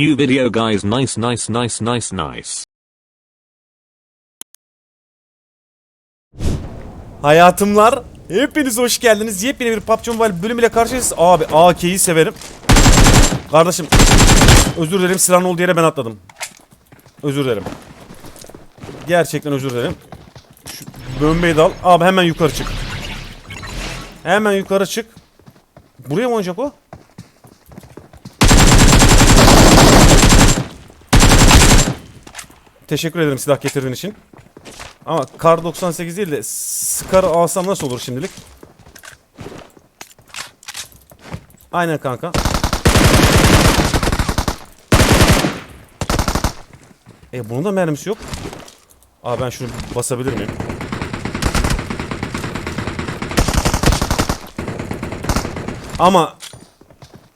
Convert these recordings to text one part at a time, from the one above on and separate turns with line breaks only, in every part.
New video guys nice nice nice nice nice.
Hayatımlar hepiniz hoş geldiniz. Yepyeni bir PUBG Mobile bölümüyle karşınızdayız. Abi AK'yi severim. Kardeşim özür dilerim silahın olduğu yere ben atladım. Özür dilerim. Gerçekten özür dilerim. Şu bombayı da al. Abi hemen yukarı çık. Hemen yukarı çık. Buraya mı oynayacak o? Teşekkür ederim silah getirdiğin için. Ama kar 98 değil de Scar alsam nasıl olur şimdilik? Aynen kanka. E bunun da mermisi yok. Aa ben şunu basabilir miyim? Ama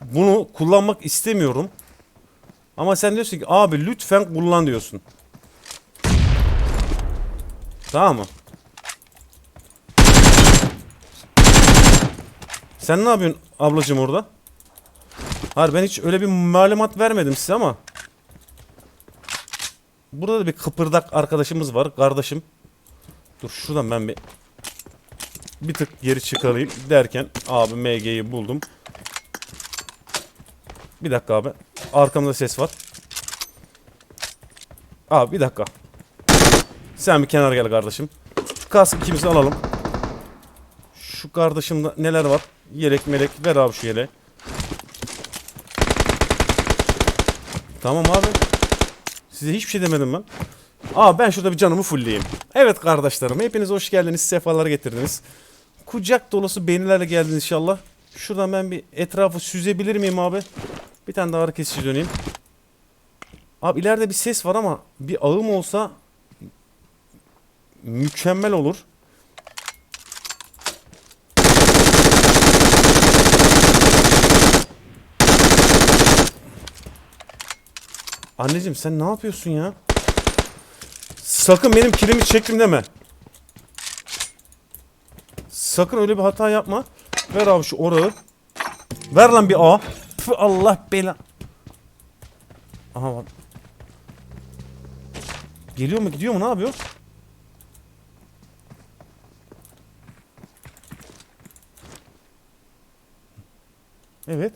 bunu kullanmak istemiyorum. Ama sen diyorsun ki abi lütfen kullan diyorsun. Tamam mı? Sen ne yapıyorsun ablacığım orada? Hayır ben hiç öyle bir malumat vermedim size ama. Burada da bir kıpırdak arkadaşımız var. Kardeşim. Dur şuradan ben bir bir tık geri çıkarayım derken abi MG'yi buldum. Bir dakika abi. Arkamda ses var. Abi bir dakika. Sen bir kenara gel kardeşim. Şu kask ikimizi alalım. Şu kardeşimde neler var? Yelek melek ver abi şu yeleği. Tamam abi. Size hiçbir şey demedim ben. Aa ben şurada bir canımı fullleyeyim. Evet kardeşlerim hepiniz hoş geldiniz. Sefalar getirdiniz. Kucak dolusu beğenilerle geldiniz inşallah. Şuradan ben bir etrafı süzebilir miyim abi? Bir tane daha ağrı kesici döneyim. Abi ileride bir ses var ama bir ağım olsa mükemmel olur. Anneciğim sen ne yapıyorsun ya? Sakın benim kilimi çektim deme. Sakın öyle bir hata yapma. Ver abi şu orağı. Ver lan bir A. Püh, Allah bela. Aha bak. Geliyor mu gidiyor mu ne yapıyor? Evet.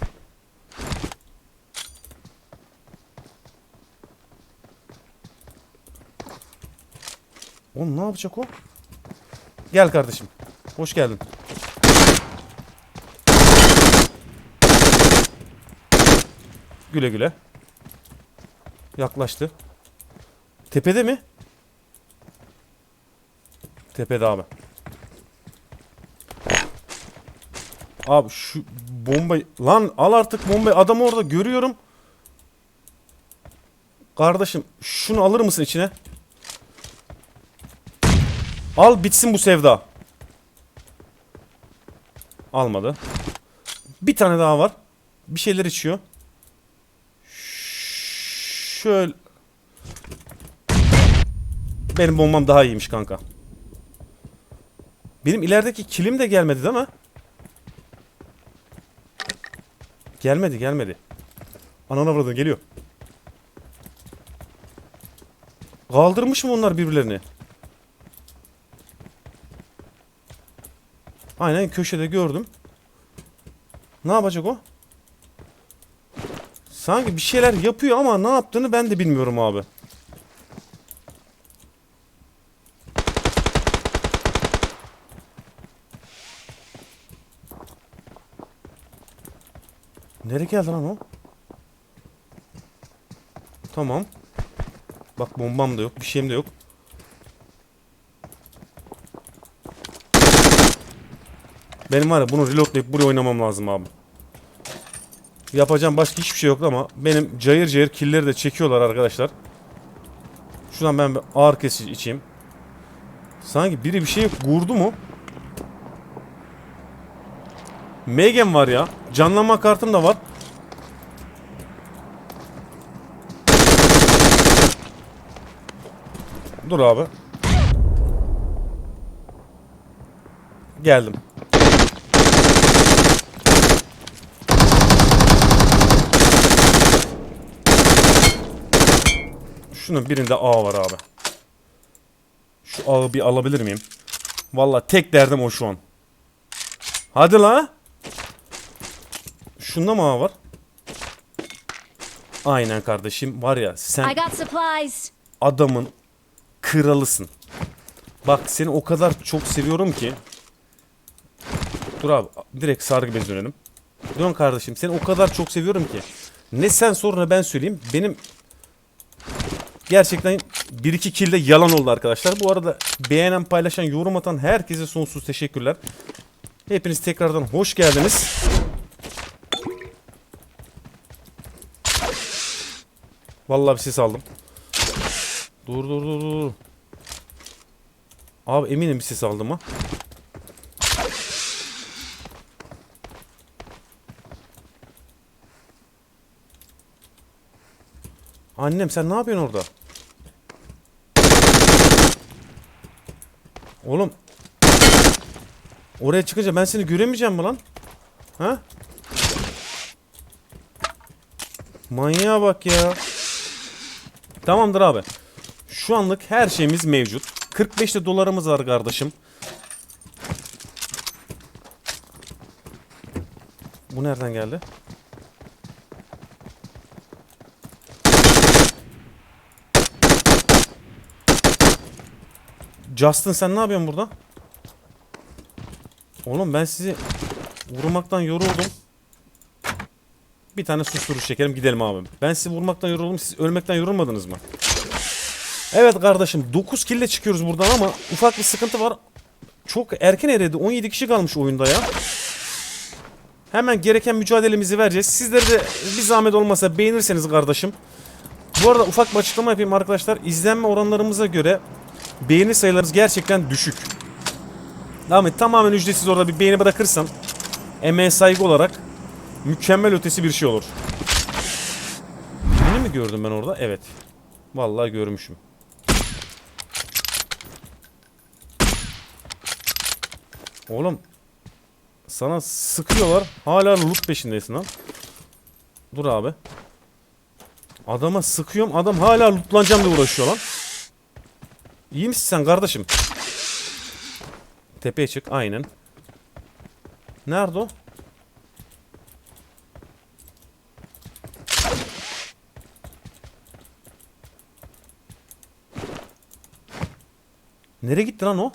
Oğlum ne yapacak o? Gel kardeşim. Hoş geldin. Güle güle. Yaklaştı. Tepede mi? Tepede abi. Abi şu bombayı... Lan al artık bombayı. Adamı orada görüyorum. Kardeşim şunu alır mısın içine? Al bitsin bu sevda. Almadı. Bir tane daha var. Bir şeyler içiyor. Şöyle. Benim bombam daha iyiymiş kanka. Benim ilerideki kilim de gelmedi değil mi? Gelmedi gelmedi. Anana avradın geliyor. Kaldırmış mı onlar birbirlerini? Aynen köşede gördüm. Ne yapacak o? Sanki bir şeyler yapıyor ama ne yaptığını ben de bilmiyorum abi. Nereye geldi lan o? Tamam. Bak bombam da yok, bir şeyim de yok. Benim var ya bunu reloadlayıp buraya oynamam lazım abi. Yapacağım başka hiçbir şey yok ama benim cayır cayır killeri de çekiyorlar arkadaşlar. Şuradan ben bir ağır kesici içeyim. Sanki biri bir şey vurdu mu? Megan var ya. Canlanma kartım da var. Dur abi. Geldim. Şunun birinde A var abi. Şu ağı bir alabilir miyim? Vallahi tek derdim o şu an. Hadi la. Şunda mı A var? Aynen kardeşim. Var ya sen adamın kralısın. Bak seni o kadar çok seviyorum ki. Dur abi direkt sargı bez dönelim. Dön kardeşim seni o kadar çok seviyorum ki. Ne sen sonra ben söyleyeyim. Benim gerçekten 1-2 kilde yalan oldu arkadaşlar. Bu arada beğenen paylaşan yorum atan herkese sonsuz teşekkürler. Hepiniz tekrardan hoş geldiniz. Vallahi bir ses aldım. Dur dur dur dur. Abi eminim bir ses aldım ha. Annem sen ne yapıyorsun orada? Oğlum. Oraya çıkınca ben seni göremeyeceğim mi lan? Ha? Manyağa bak ya. Tamamdır abi. Şu anlık her şeyimiz mevcut. 45'te dolarımız var kardeşim. Bu nereden geldi? Justin sen ne yapıyorsun burada? Oğlum ben sizi vurmaktan yoruldum. Bir tane susturucu çekelim gidelim abi. Ben sizi vurmaktan yoruldum. Siz ölmekten yorulmadınız mı? Evet kardeşim 9 kille çıkıyoruz buradan ama ufak bir sıkıntı var. Çok erken eredi. 17 kişi kalmış oyunda ya. Hemen gereken mücadelemizi vereceğiz. Sizlere de bir zahmet olmasa beğenirseniz kardeşim. Bu arada ufak bir açıklama yapayım arkadaşlar. İzlenme oranlarımıza göre beğeni sayılarımız gerçekten düşük. Ahmet tamamen ücretsiz orada bir beğeni bırakırsan emeğe saygı olarak mükemmel ötesi bir şey olur. Beni mi gördüm ben orada? Evet. Vallahi görmüşüm. Oğlum sana sıkıyorlar. Hala loot peşindesin lan. Dur abi. Adama sıkıyorum. Adam hala lootlanacağım diye uğraşıyor lan. İyi misin sen kardeşim? Tepeye çık. Aynen. Nerede o? Nereye gitti lan o?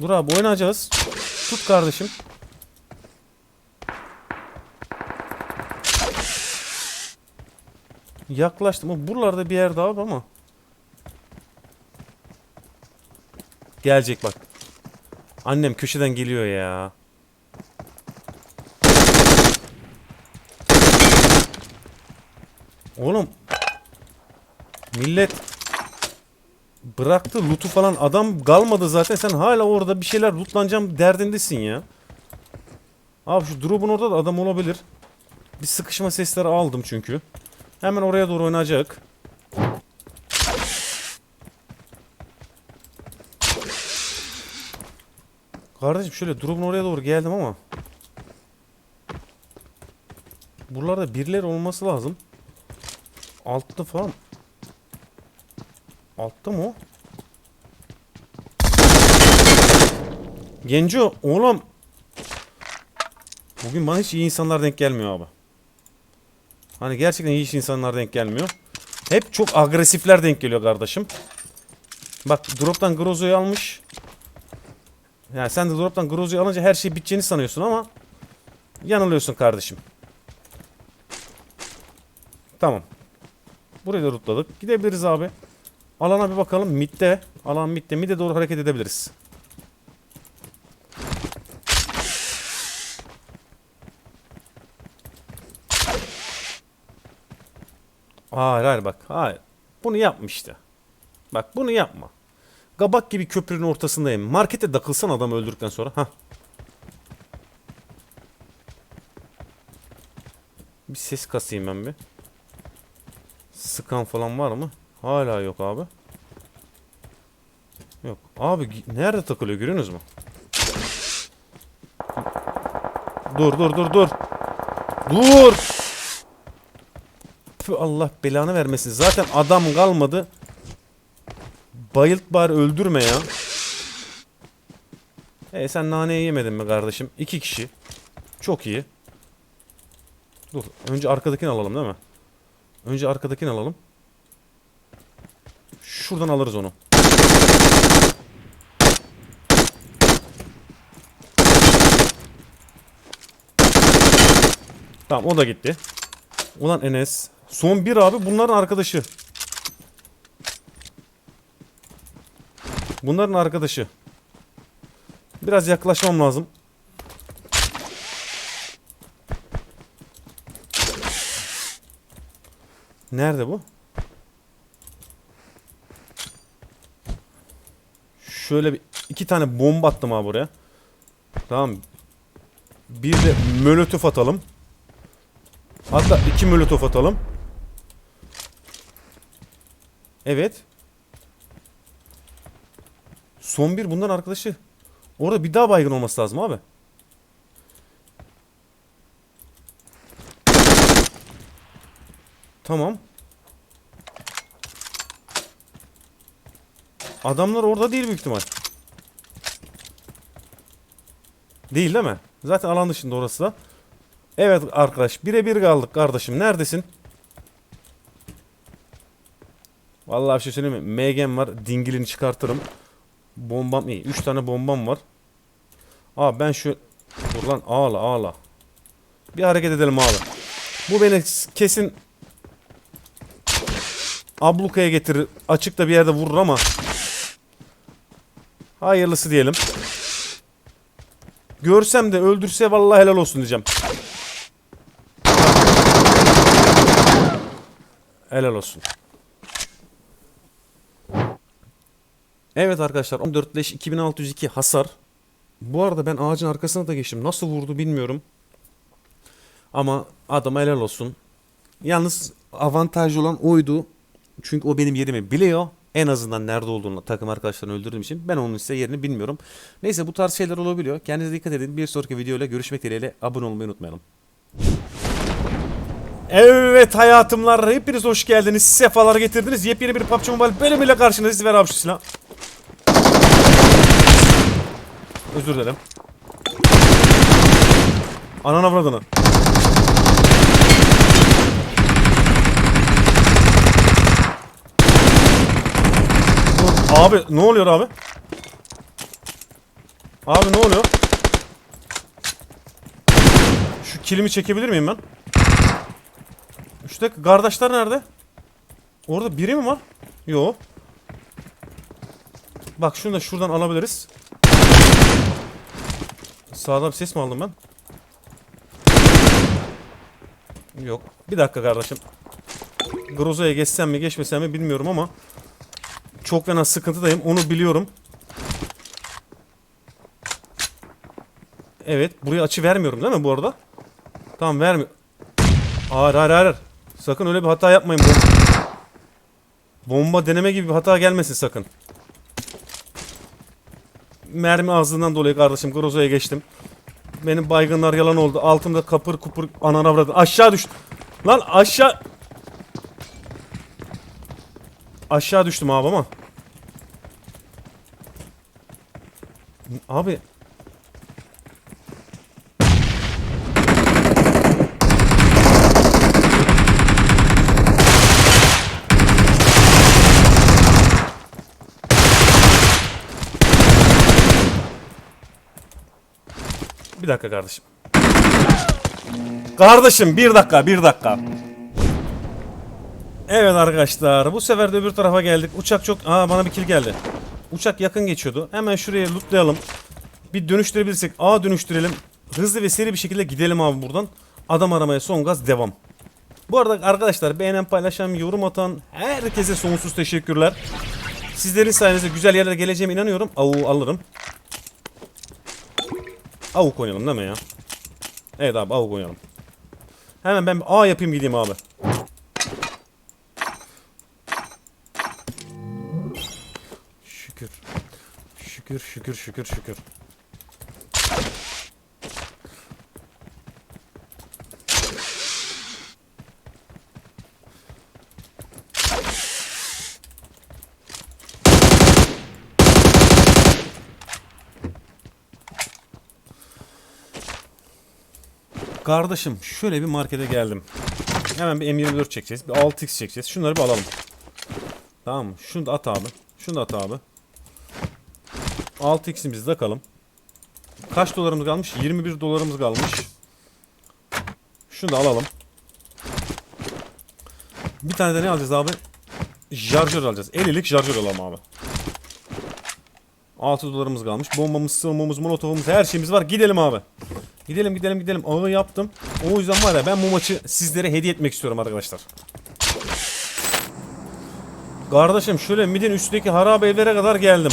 Dur abi oynayacağız. Tut kardeşim. Yaklaştım. Buralarda bir yerde abi ama. Gelecek bak. Annem köşeden geliyor ya. Oğlum. Millet bıraktı loot'u falan adam kalmadı zaten sen hala orada bir şeyler lootlanacağım derdindesin ya. Abi şu drop'un orada da adam olabilir. Bir sıkışma sesleri aldım çünkü. Hemen oraya doğru oynayacak. Kardeşim şöyle drop'un oraya doğru geldim ama. Buralarda birileri olması lazım. Altta falan. Altta mı o? Genco oğlum. Bugün bana hiç iyi insanlar denk gelmiyor abi. Hani gerçekten iyi insanlar denk gelmiyor. Hep çok agresifler denk geliyor kardeşim. Bak drop'tan Grozo'yu almış. Yani sen de drop'tan Grozo'yu alınca her şey biteceğini sanıyorsun ama yanılıyorsun kardeşim. Tamam. Burayı da rootladık. Gidebiliriz abi. Alana bir bakalım. Mid'de. Alan mid'de. Mid'e doğru hareket edebiliriz. Hayır hayır bak. Hayır. Bunu yapmıştı. Bak bunu yapma. Gabak gibi köprünün ortasındayım. Markete takılsan adam öldürdükten sonra. ha. Bir ses kasayım ben bir. Sıkan falan var mı? Hala yok abi. Yok. Abi nerede takılıyor görüyorsunuz mu? Dur dur dur dur. Dur. Tüh, Allah belanı vermesin. Zaten adam kalmadı. Bayılt bari öldürme ya. E sen naneyi yemedin mi kardeşim? İki kişi. Çok iyi. Dur. Önce arkadakini alalım değil mi? Önce arkadakini alalım. Şuradan alırız onu. Tamam o da gitti. Ulan Enes. Son bir abi bunların arkadaşı. Bunların arkadaşı. Biraz yaklaşmam lazım. Nerede bu? Şöyle bir iki tane bomba attım abi buraya. Tamam. Bir de molotof atalım. Hatta iki molotof atalım. Evet. Son bir bundan arkadaşı. Orada bir daha baygın olması lazım abi. Tamam. Adamlar orada değil büyük ihtimal. Değil değil mi? Zaten alan dışında orası da. Evet arkadaş birebir kaldık kardeşim. Neredesin? Vallahi bir şey söyleyeyim mi? MG'm var. Dingilini çıkartırım. Bombam iyi. 3 tane bombam var. Aa ben şu... Dur lan ağla ağla. Bir hareket edelim ağla. Bu beni kesin... Ablukaya getirir. Açıkta bir yerde vurur ama... Hayırlısı diyelim. Görsem de öldürse vallahi helal olsun diyeceğim. Helal olsun. Evet arkadaşlar 14 leş 2602 hasar. Bu arada ben ağacın arkasına da geçtim. Nasıl vurdu bilmiyorum. Ama adama helal olsun. Yalnız avantajlı olan oydu. Çünkü o benim yerimi biliyor. En azından nerede olduğunu takım arkadaşlarını öldürdüğüm için ben onun size yerini bilmiyorum. Neyse bu tarz şeyler olabiliyor. Kendinize dikkat edin. Bir sonraki videoyla görüşmek dileğiyle abone olmayı unutmayalım. Evet hayatımlar hepiniz hoş geldiniz. Sefalar getirdiniz. Yepyeni bir PUBG Mobile bölümüyle karşınızdayız. Ver abi şu silahı. Özür dilerim. Ananı avradını. Abi ne oluyor abi? Abi ne oluyor? Şu kilimi çekebilir miyim ben? Şuradaki kardeşler nerede? Orada biri mi var? Yo. Bak şunu da şuradan alabiliriz. Sağda bir ses mi aldım ben? Yok. Bir dakika kardeşim. Groza'ya geçsem mi geçmesem mi bilmiyorum ama çok fena sıkıntıdayım. Onu biliyorum. Evet. Buraya açı vermiyorum değil mi bu arada? Tamam vermiyor. Hayır hayır hayır. Sakın öyle bir hata yapmayın. Bomba, bomba deneme gibi bir hata gelmesin sakın. Mermi ağzından dolayı kardeşim Groza'ya geçtim. Benim baygınlar yalan oldu. Altımda kapır kupur anana avradı. Aşağı düştüm. Lan aşağı... Aşağı düştüm abi ama. Abi. Bir dakika kardeşim. Kardeşim bir dakika bir dakika. Evet arkadaşlar bu sefer de öbür tarafa geldik. Uçak çok... Aa bana bir kill geldi. Uçak yakın geçiyordu. Hemen şuraya lootlayalım. Bir dönüştürebilirsek A dönüştürelim. Hızlı ve seri bir şekilde gidelim abi buradan. Adam aramaya son gaz devam. Bu arada arkadaşlar beğenen paylaşan yorum atan herkese sonsuz teşekkürler. Sizlerin sayenizde güzel yerlere geleceğime inanıyorum. Avu alırım. Avuk oynayalım değil mi ya? Evet abi avuk oynayalım. Hemen ben A yapayım gideyim abi. Şükür şükür şükür şükür. Kardeşim şöyle bir markete geldim. Hemen bir M24 çekeceğiz. Bir 6x çekeceğiz. Şunları bir alalım. Tamam mı? Şunu da at abi. Şunu da at abi. 6x'imizi de akalım. Kaç dolarımız kalmış? 21 dolarımız kalmış. Şunu da alalım. Bir tane de ne alacağız abi? Jarjör alacağız. 50'lik jarjör alalım abi. 6 dolarımız kalmış. Bombamız, sıvmamız, molotofumuz her şeyimiz var. Gidelim abi. Gidelim gidelim gidelim. Ağı yaptım. O yüzden var ya ben bu maçı sizlere hediye etmek istiyorum arkadaşlar. Kardeşim şöyle midin üstündeki harabe evlere kadar geldim.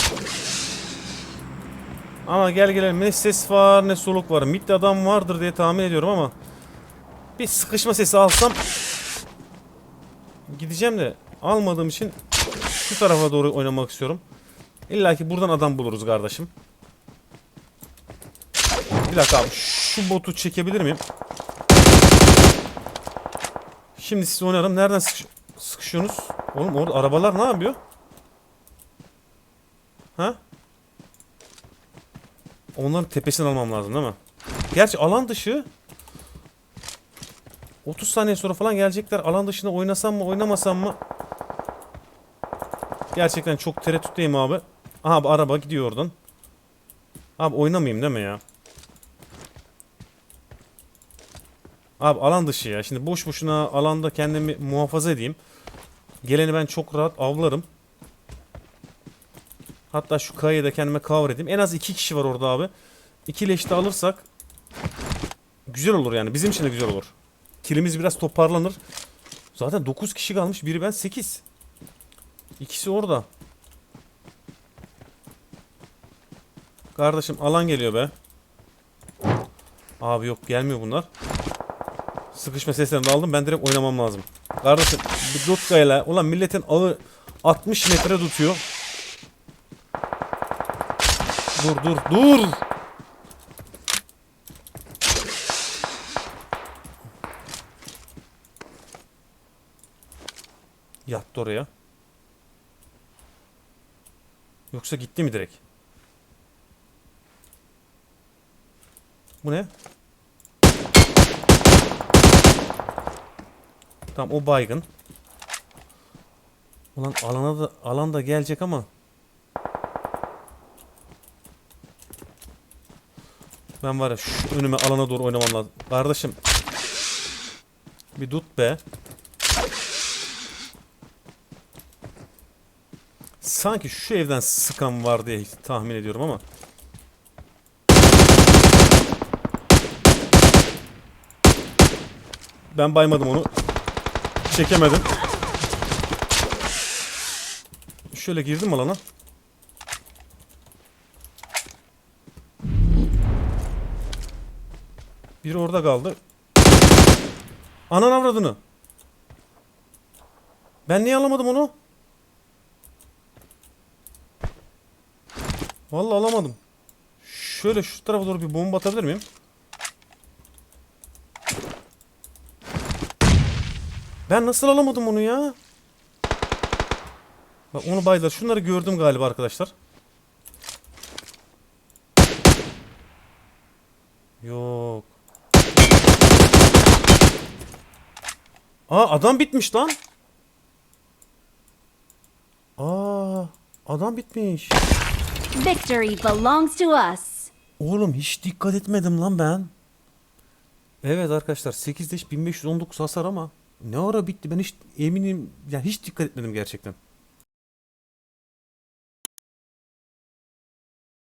Ama gel gelelim ne ses var ne soluk var. Midde adam vardır diye tahmin ediyorum ama bir sıkışma sesi alsam gideceğim de almadığım için şu tarafa doğru oynamak istiyorum. İlla ki buradan adam buluruz kardeşim. Bir dakika abi şu botu çekebilir miyim? Şimdi siz oynarım. Nereden sıkış sıkışıyorsunuz? Oğlum orada arabalar ne yapıyor? Ha? Onların tepesini almam lazım değil mi? Gerçi alan dışı 30 saniye sonra falan gelecekler. Alan dışında oynasam mı oynamasam mı? Gerçekten çok tereddütteyim abi. Bu araba gidiyor oradan. Abi oynamayayım değil mi ya? Abi alan dışı ya. Şimdi boş boşuna alanda kendimi muhafaza edeyim. Geleni ben çok rahat avlarım. Hatta şu kayayı da kendime cover edeyim. En az iki kişi var orada abi. İki leşte alırsak güzel olur yani. Bizim için de güzel olur. Kilimiz biraz toparlanır. Zaten 9 kişi kalmış. Biri ben 8. İkisi orada. Kardeşim alan geliyor be. Abi yok gelmiyor bunlar. Sıkışma seslerini de aldım. Ben direkt oynamam lazım. Kardeşim bu Dutka'yla ulan milletin ağı 60 metre tutuyor. Dur dur dur. Yattı oraya. Yoksa gitti mi direkt? Bu ne? Tamam o baygın. Ulan alana da alan da gelecek ama. Ben var ya şu önüme alana doğru oynamam lazım. Kardeşim. Bir tut be. Sanki şu evden sıkan var diye tahmin ediyorum ama. Ben baymadım onu. Çekemedim. Şöyle girdim alana. Biri orada kaldı. Anan avradını. Ben niye alamadım onu? Vallahi alamadım. Şöyle şu tarafa doğru bir bomba atabilir miyim? Ben nasıl alamadım onu ya? Bak onu baydılar. Şunları gördüm galiba arkadaşlar. Yok. Aa adam bitmiş lan. Aa adam bitmiş.
Victory belongs to us.
Oğlum hiç dikkat etmedim lan ben. Evet arkadaşlar 8'de 1519 hasar ama ne ara bitti ben hiç eminim yani hiç dikkat etmedim gerçekten.